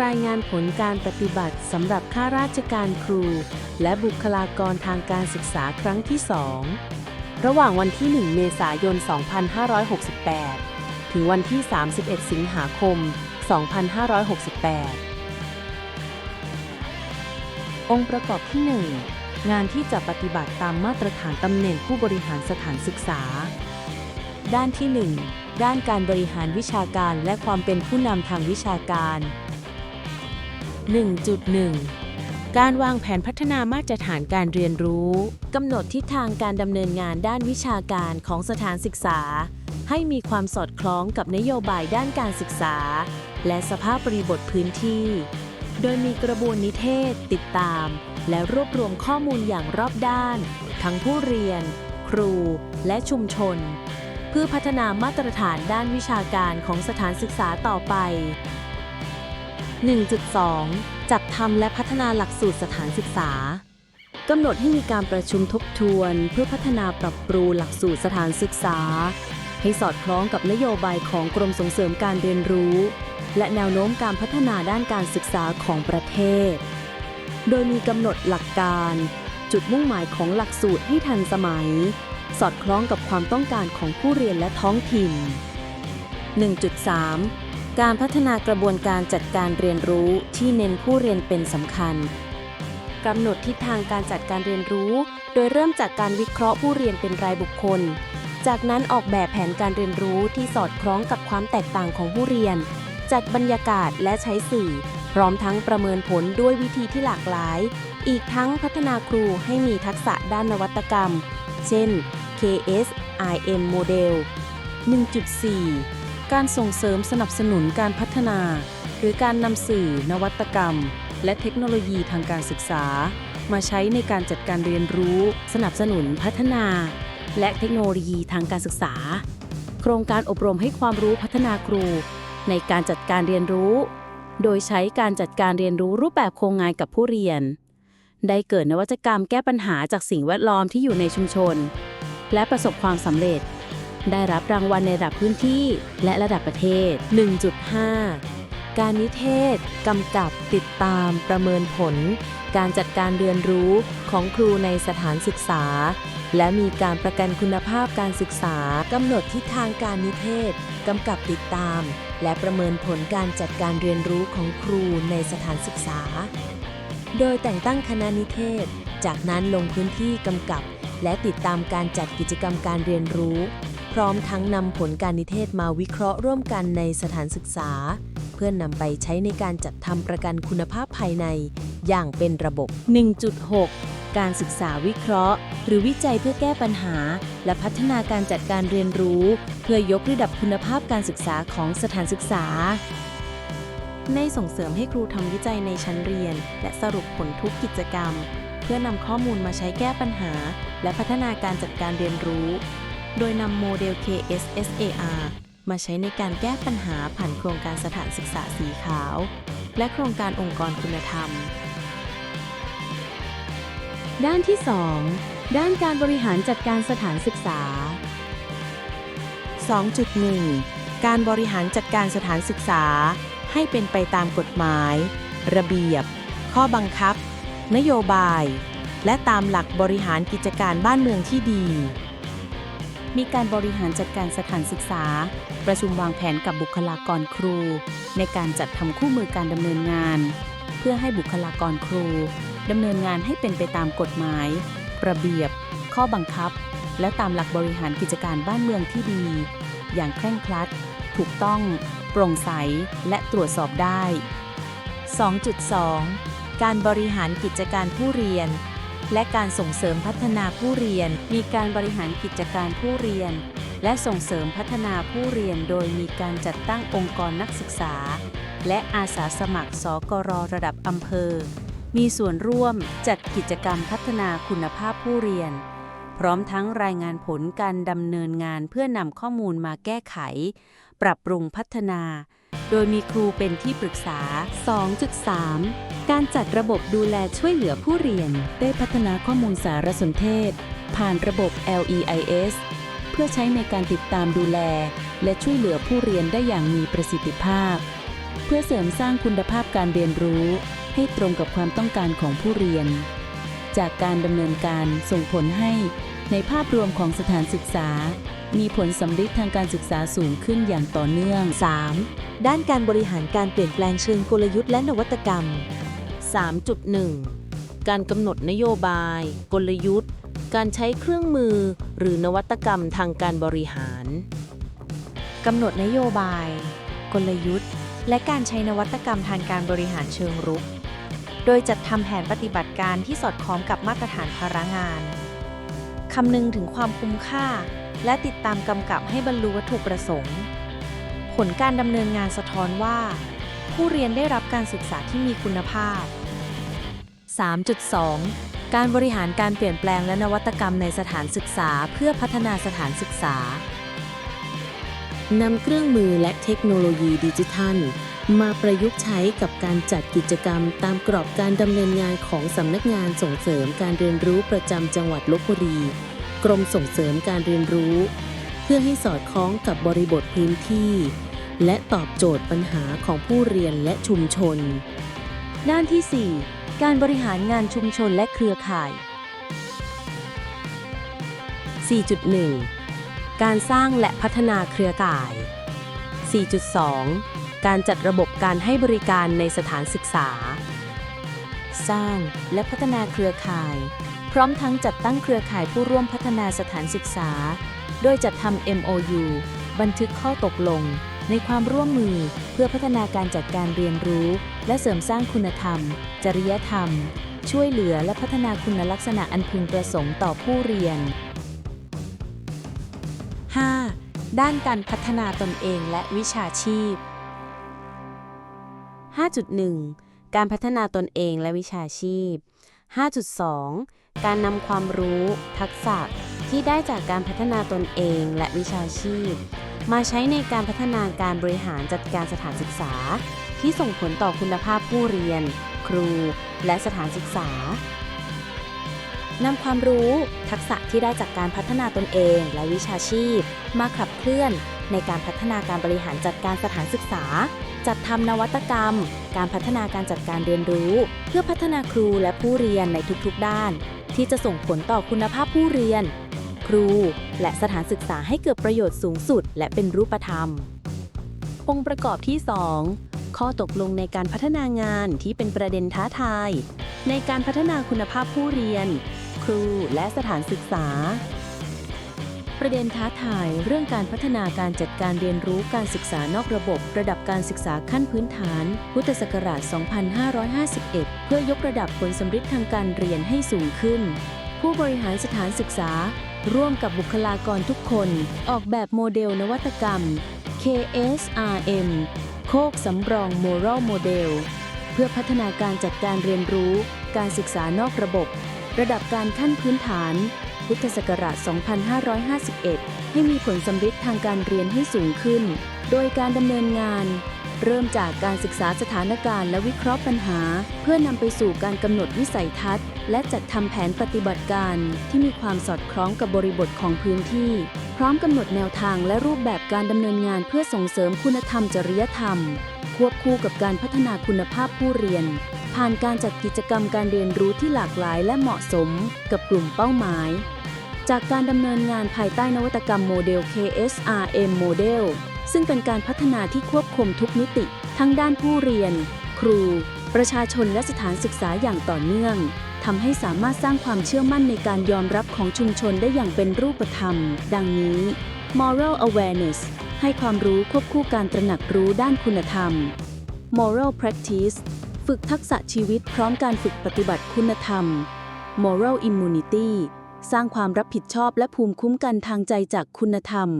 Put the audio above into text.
รายงานผลการปฏิบัติสำหรับข้าราชการครู และบุคลากรทางการศึกษาครั้งที่ 2 ระหว่างวันที่ 1 เมษายน 2568 ถึงวันที่ 31 สิงหาคม 2568 องค์ประกอบที่ 1 งานที่จะปฏิบัติตามมาตรฐานตำแหน่งผู้บริหารสถานศึกษา ด้านที่ 1 ด้านการบริหารวิชาการและความเป็นผู้นำทางวิชาการ 1.1 การวางแผนพัฒนามาตรฐานการเรียนรู้ กำหนดทิศทางการดำเนินงานด้านวิชาการของสถานศึกษา ให้มีความสอดคล้องกับนโยบายด้านการศึกษา และสภาพบริบทพื้นที่ โดยมีกระบวนนิเทศ ติดตาม และรวบรวมข้อมูลอย่างรอบด้าน ทั้งผู้เรียน ครู และชุมชน เพื่อพัฒนามาตรฐานด้านวิชาการของสถานศึกษาต่อไป 1.2 จัดทำและพัฒนาหลักสูตรสถานศึกษากำหนดให้มีการประชุมทบทวน เพื่อพัฒนาปรับปรุงหลักสูตรสถานศึกษา ให้สอดคล้องกับนโยบายของกรมส่งเสริมการเรียนรู้ และแนวโน้มการพัฒนาด้านการศึกษาของประเทศ โดยมีกำหนดหลักการ จุดมุ่งหมายของหลักสูตรให้ทันสมัย สอดคล้องกับความต้องการของผู้เรียนและท้องถิ่น 1.3 การพัฒนากระบวนการจัดการเรียนรู้ที่เน้นผู้เรียนเป็นสำคัญกำหนดทิศทางการจัดการเรียนรู้ โดยเริ่มจากการวิเคราะห์ผู้เรียนเป็นรายบุคคล จากนั้นออกแบบแผนการเรียนรู้ที่สอดคล้องกับความแตกต่างของผู้เรียน จัดบรรยากาศและใช้สื่อ พร้อมทั้งประเมินผลด้วยวิธีที่หลากหลาย อีกทั้งพัฒนาครูให้มีทักษะด้านนวัตกรรม เช่น KS IM Model 1.4 การส่งเสริมสนับสนุนการพัฒนา หรือการนำสื่อนวัตกรรม และเทคโนโลยีทางการศึกษา มาใช้ในการจัดการเรียนรู้ สนับสนุนพัฒนา และเทคโนโลยีทางการศึกษา โครงการอบรมให้ความรู้พัฒนาครู ในการจัดการเรียนรู้ โดยใช้การจัดการเรียนรู้รูปแบบโครงงานกับผู้เรียน ได้เกิดนวัตกรรมแก้ปัญหาจากสิ่งแวดล้อมที่อยู่ในชุมชน และประสบความสำเร็จ ได้รับรางวัลในระดับพื้นที่ และระดับประเทศ 1.5 การนิเทศ กำกับ ติดตาม ประเมินผล การจัดการเรียนรู้ของครูในสถานศึกษา และมีการประกันคุณภาพการศึกษากำหนดทิศทางการนิเทศ กำกับติดตาม และประเมินผลการจัดการเรียนรู้ของครูในสถานศึกษา โดยแต่งตั้งคณะนิเทศ จากนั้นลงพื้นที่กำกับและติดตามการจัดกิจกรรมการเรียนรู้ พร้อมทั้งนำผลการนิเทศมาวิเคราะห์ร่วมกันในสถานศึกษา เพื่อนนำไปใช้ในการจัดทำประกันคุณภาพภายใน อย่างเป็นระบบ 1.6 การศึกษาวิเคราะห์ หรือวิจัยเพื่อแก้ปัญหา และพัฒนาการจัดการเรียนรู้ เพื่อยกระดับคุณภาพการศึกษาของสถานศึกษาในส่งเสริมให้ครูทำวิจัยในชั้นเรียน และสรุปผลทุกกิจกรรม เพื่อนำข้อมูลมาใช้แก้ปัญหา และพัฒนาการจัดการเรียนรู้ โดยนำโมเดล KSSAR มาใช้ในการแก้ปัญหาผ่านโครงการสถานศึกษาสีขาว และโครงการองค์กรคุณธรรม ด้านที่ 2 ด้านการบริหารจัดการสถานศึกษา 2.1 การบริหารจัดการสถานศึกษา ให้เป็นไปตามกฎหมาย ระเบียบ ข้อบังคับ นโยบาย และตามหลักบริหารกิจการบ้านเมืองที่ดี มีการบริหารจัดการสถานศึกษา ประชุมวางแผนกับบุคลากรครู ในการจัดทำคู่มือการดำเนินงาน เพื่อให้บุคลากรครูดำเนินงานให้เป็นไปตามกฎหมาย ระเบียบ ข้อบังคับ และตามหลักบริหารกิจการบ้านเมืองที่ดี อย่างเคร่งครัด ถูกต้อง โปร่งใส และตรวจสอบได้ 2.2 การบริหารกิจการผู้เรียน และการส่งเสริมพัฒนาผู้เรียน มีการบริหารกิจการผู้เรียน และส่งเสริมพัฒนาผู้เรียน โดยมีการจัดตั้งองค์กรนักศึกษา และอาสาสมัครสกรระดับอำเภอ มีส่วนร่วมจัดกิจกรรมพัฒนาคุณภาพผู้เรียน พร้อมทั้งรายงานผลการดำเนินงานเพื่อนำข้อมูลมาแก้ไข ปรับปรุงพัฒนา โดยมีครูเป็นที่ปรึกษา 2.3 การจัดระบบดูแลช่วยเหลือผู้เรียน ได้พัฒนาข้อมูลสารสนเทศ ผ่านระบบ LEIS เพื่อใช้ในการติดตามดูแล และช่วยเหลือผู้เรียนได้อย่างมีประสิทธิภาพ เพื่อเสริมสร้างคุณภาพการเรียนรู้ ให้ตรงกับความต้องการของผู้เรียน จากการดำเนินการส่งผลให้ ในภาพรวมของสถานศึกษา มีผลสำลิดทางการศึกษาสูงขึ้นอย่างต่อเนื่อง 3. ด้านการบริหารการเปลี่ยนแปลงเชิงกลยุทธ์และนวัตกรรม 3.1 การกำหนดนโยบาย กลยุทธ์ การใช้เครื่องมือ หรือนวัตกรรมทางการบริหาร กำหนดนโยบาย กลยุทธ์ และการใช้นวัตกรรมทางการบริหารเชิงรุก โดยจัดทำแผนปฏิบัติการที่สอดคล้องกับมาตรฐานพารางานคำนึงถึงความคุ้มค่า และติดตามกำกับให้บรรลุวัตถุประสงค์ ผลการดำเนินงานสะท้อนว่า ผู้เรียนได้รับการศึกษาที่มีคุณภาพ 3.2 การบริหารการเปลี่ยนแปลงและนวัตกรรมในสถานศึกษาเพื่อพัฒนาสถานศึกษานำเครื่องมือและเทคโนโลยีดิจิทัล มาประยุกต์ใช้กับการจัดกิจกรรมตามกรอบการดำเนินงานของสำนักงานส่งเสริมการเรียนรู้ประจำจังหวัดลบบุรี กรมส่งเสริมการเรียนรู้ เพื่อให้สอดคล้องกับบริบทพื้นที่ และตอบโจทย์ปัญหาของผู้เรียนและชุมชน ด้านที่ 4 การบริหารงานชุมชนและเครือข่าย 4.1 การสร้างและพัฒนาเครือข่าย 4.2 การจัดระบบการให้บริการในสถานศึกษา สร้างและพัฒนาเครือข่าย พร้อมทั้งจัดตั้งเครือข่ายผู้ร่วมพัฒนาสถานศึกษา โดยจัดทำ MOU บันทึกข้อตกลง ในความร่วมมือเพื่อพัฒนาการจัดการเรียนรู้ และเสริมสร้างคุณธรรม จริยธรรม ช่วยเหลือและพัฒนาคุณลักษณะอันพึงประสงค์ต่อผู้เรียน 5. ด้านการพัฒนาตนเองและวิชาชีพ 5.1 การพัฒนาตนเองและวิชาชีพ 5.2 การนำความรู้ ทักษะ ที่ได้จากการพัฒนาตนเองและวิชาชีพ มาใช้ในการพัฒนาการบริหารจัดการสถานศึกษา ที่ส่งผลต่อคุณภาพผู้เรียน ครู และสถานศึกษานำความรู้ ทักษะที่ได้จากการพัฒนาตนเองและวิชาชีพ มาขับเคลื่อน ในการพัฒนาการบริหารจัดการสถานศึกษา จัดทำนวัตกรรม การพัฒนาการจัดการเรียนรู้ เพื่อพัฒนาครูและผู้เรียนในทุกๆด้าน ที่จะส่งผลต่อคุณภาพผู้เรียน ครู และสถานศึกษาให้เกิดประโยชน์สูงสุด และเป็นรูปธรรม องค์ประกอบที่ 2 ข้อตกลงในการพัฒนางานที่เป็นประเด็นท้าทาย ในการพัฒนาคุณภาพผู้เรียน ครูและสถานศึกษา ประเด็นท้าทายเรื่องการพัฒนาการจัดการเรียนรู้การศึกษานอกระบบ ระดับการศึกษาขั้นพื้นฐาน พุทธศักราช 2551 เพื่อยกระดับผลสำฤทธิ์ทางการเรียนให้สูงขึ้นผู้บริหารสถานศึกษา ร่วมกับบุคลากรทุกคน ออกแบบโมเดลนวัตกรรม KSRM โคกสำรอง Moral Model เพื่อพัฒนาการจัดการเรียนรู้ การศึกษานอกระบบ ระดับการขั้นพื้นฐาน พุทธศักราช 2551 ให้มีผลสำฤทธิ์ทางการเรียนให้สูงขึ้น โดยการดำเนินงาน เริ่มจากการศึกษาสถานการณ์และวิเคราะห์ปัญหา เพื่อนำไปสู่การกำหนดวิสัยทัศน์ และจัดทำแผนปฏิบัติการที่มีความสอดคล้องกับบริบทของพื้นที่ พร้อมกำหนดแนวทางและรูปแบบการดำเนินงานเพื่อส่งเสริมคุณธรรมจริยธรรม ควบคู่กับการพัฒนาคุณภาพผู้เรียน ผ่านการจัดกิจกรรมการเรียนรู้ที่หลากหลายและเหมาะสม กับกลุ่มเป้าหมายจากการดำเนินงานภายใต้นวัตกรรมโมเดล KSRM โมเดล ซึ่งเป็นการพัฒนาที่ควบคุมทุกมิติ ทั้งด้านผู้เรียน ครู ประชาชนและสถานศึกษาอย่างต่อเนื่องทำให้สามารถสร้างความเชื่อมั่นในการยอมรับของชุมชนได้อย่างเป็นรูปธรรม ดังนี้ moral awareness ให้ความรู้ควบคู่การตระหนักรู้ด้านคุณธรรม moral practice ฝึกทักษะชีวิตพร้อมการฝึกปฏิบัติคุณธรรม moral immunity สร้างความรับผิดชอบและภูมิคุ้มกันทางใจจากคุณธรรม